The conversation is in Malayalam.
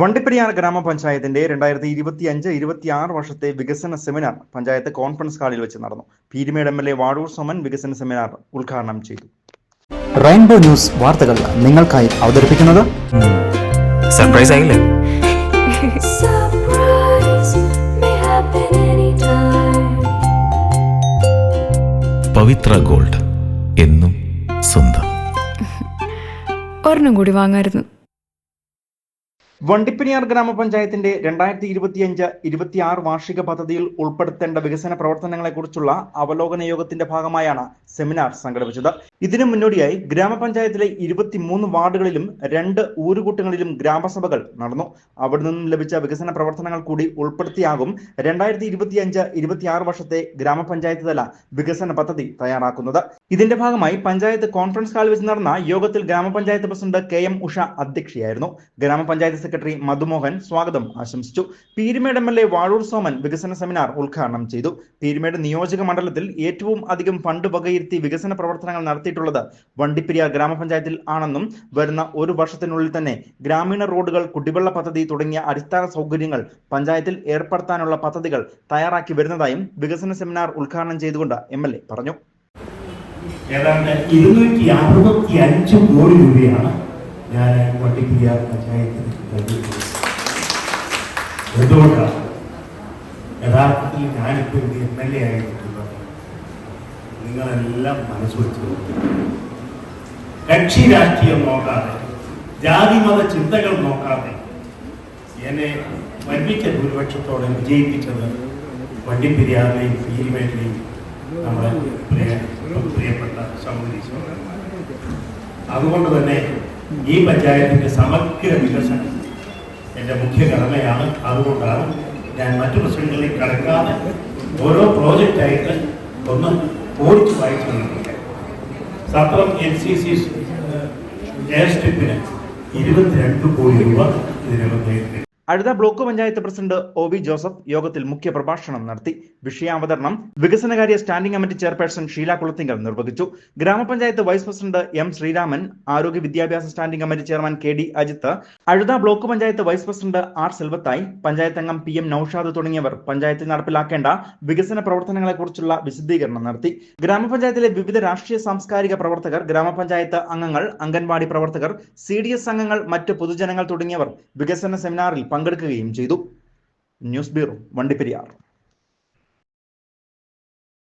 വണ്ടിപ്പെരിയാർ ഗ്രാമപഞ്ചായത്തിന്റെ രണ്ടായിരത്തി ഇരുപത്തി അഞ്ച് ഇരുപത്തി ആറ് വർഷത്തെ വികസന സെമിനാർ പഞ്ചായത്ത് കോൺഫറൻസ് ഹാളിൽ വെച്ച് നടന്നു. Peermade M L A Vazhoor Soman വികസന സെമിനാർ ഉദ്ഘാടനം ചെയ്തു. റെയിൻബോ ന്യൂസ് വാർത്തകൾ നിങ്ങൾക്കായി അവതരിപ്പിക്കുന്നത് സർപ്രൈസ് ആയില്ലേ. പവിത്ര ഗോൾഡ് എന്നും സ്വന്തം. ഒരെണ്ണം കൂടി വാങ്ങായിരുന്നു. വണ്ടിപ്പെരിയാർ ഗ്രാമപഞ്ചായത്തിന്റെ രണ്ടായിരത്തി ഇരുപത്തിയഞ്ച് ഇരുപത്തിയാറ് വാർഷിക പദ്ധതിയിൽ ഉൾപ്പെടുത്തേണ്ട വികസന പ്രവർത്തനങ്ങളെക്കുറിച്ചുള്ള അവലോകന യോഗത്തിന്റെ ഭാഗമായാണ് സെമിനാർ സംഘടിപ്പിച്ചത്. ഇതിനു മുന്നോടിയായി ഗ്രാമപഞ്ചായത്തിലെ ഇരുപത്തിമൂന്ന് വാർഡുകളിലും രണ്ട് ഊരുകൂട്ടങ്ങളിലും ഗ്രാമസഭകൾ നടന്നു. അവിടെ നിന്നും ലഭിച്ച വികസന പ്രവർത്തനങ്ങൾ കൂടി ഉൾപ്പെടുത്തിയാകും രണ്ടായിരത്തി ഇരുപത്തിയഞ്ച് ഇരുപത്തിയാറ് വർഷത്തെ ഗ്രാമപഞ്ചായത്ത് തല വികസന പദ്ധതി തയ്യാറാക്കുന്നത്. ഇതിന്റെ ഭാഗമായി പഞ്ചായത്ത് കോൺഫറൻസ് ഹാളിൽ വെച്ച് നടന്ന യോഗത്തിൽ ഗ്രാമപഞ്ചായത്ത് പ്രസിഡന്റ് കെ എം ഉഷ അധ്യക്ഷയായിരുന്നു. ഗ്രാമപഞ്ചായത്ത് സെക്രട്ടറി മധുമോഹൻ സ്വാഗതം ആശംസിച്ചു. Peermade M L A Vazhoor Soman വികസന സെമിനാർ ഉദ്ഘാടനം ചെയ്തു. പീരുമേട് നിയോജക മണ്ഡലത്തിൽ ഏറ്റവും അധികം ഫണ്ട് വകയിരുത്തി വികസന പ്രവർത്തനങ്ങൾ നടത്തിയിട്ടുള്ളത് വണ്ടിപ്പെരിയാർ ഗ്രാമപഞ്ചായത്തിൽ ആണെന്നും വരുന്ന ഒരു വർഷത്തിനുള്ളിൽ തന്നെ ഗ്രാമീണ റോഡുകൾ കുടിവെള്ള പദ്ധതി തുടങ്ങിയ അടിസ്ഥാന സൗകര്യങ്ങൾ പഞ്ചായത്തിൽ ഏർപ്പെടുത്താനുള്ള പദ്ധതികൾ തയ്യാറാക്കി വരുന്നതായും വികസന സെമിനാർ ഉദ്ഘാടനം ചെയ്തുകൊണ്ട് എം പറഞ്ഞു. ഏതാണ്ട് ഇരുന്നൂറ്റി അറുപത്തി അഞ്ച് കോടി രൂപയാണ് ഞാൻ വട്ടിപ്പെരിയാർ പഞ്ചായത്തിന് എന്തുകൊണ്ടാണ്? യഥാർത്ഥത്തിൽ ഞാനിപ്പോൾ ഇവിടെ എം എൽ എ ആയിട്ടുള്ളത് നിങ്ങളെല്ലാം മനസ്സ് വെച്ച് കക്ഷി രാഷ്ട്രീയം നോക്കാതെ ജാതിമത ചിന്തകൾ നോക്കാതെ എന്നെ വൻപിച്ച ഭൂരിപക്ഷത്തോടെ വിജയിപ്പിച്ചത് വണ്ടിപ്പെരിയാറിലെയും പീരിമേട്ടിലെയും നമ്മുടെ പ്രിയ പ്രിയപ്പെട്ട സമുദ്രി അതുകൊണ്ട് തന്നെ ഈ പഞ്ചായത്തിന്റെ സമഗ്ര വികസനം എന്റെ മുഖ്യ കടമയാണ്. അതുകൊണ്ടാണ് ഞാൻ മറ്റു പ്രശ്നങ്ങളിലേക്ക് കടക്കാതെ ഓരോ പ്രോജക്റ്റായിട്ട് ഒന്ന് ഓടിച്ചു വായിച്ചു Sathram N C C air സ്ട്രിപ്പിന് ഇരുപത്തിരണ്ട് കോടി രൂപ ഇതിനകം Azhutha block panchayat president O V Joseph യോഗത്തിൽ മുഖ്യ പ്രഭാഷണം നടത്തി. വിഷയാവതരണം വികസനകാര്യ standing committee chairperson Sheela Kulathinkal നിർവഹിച്ചു. ഗ്രാമപഞ്ചായത്ത് വൈസ് പ്രസിഡന്റ് എം ശ്രീരാമൻ ആരോഗ്യ വിദ്യാഭ്യാസ standing committee chairman K D Ajith Azhutha block panchayat vice president R Selvathai panchayat അംഗം പി എം നൌഷാദ് തുടങ്ങിയവർ പഞ്ചായത്തിൽ നടപ്പിലാക്കേണ്ട വികസന പ്രവർത്തനങ്ങളെക്കുറിച്ചുള്ള വിശദീകരണം നടത്തി. ഗ്രാമപഞ്ചായത്തിലെ വിവിധ രാഷ്ട്രീയ സാംസ്കാരിക പ്രവർത്തകർ ഗ്രാമപഞ്ചായത്ത് അംഗങ്ങൾ അംഗൻവാടി പ്രവർത്തകർ സി ഡി എസ് അംഗങ്ങൾ മറ്റ് പൊതുജനങ്ങൾ തുടങ്ങിയവർ വികസന സെമിനാറിൽ പങ്കെടുക്കുകയും ചെയ്തു. News bureau Vandiperiyar.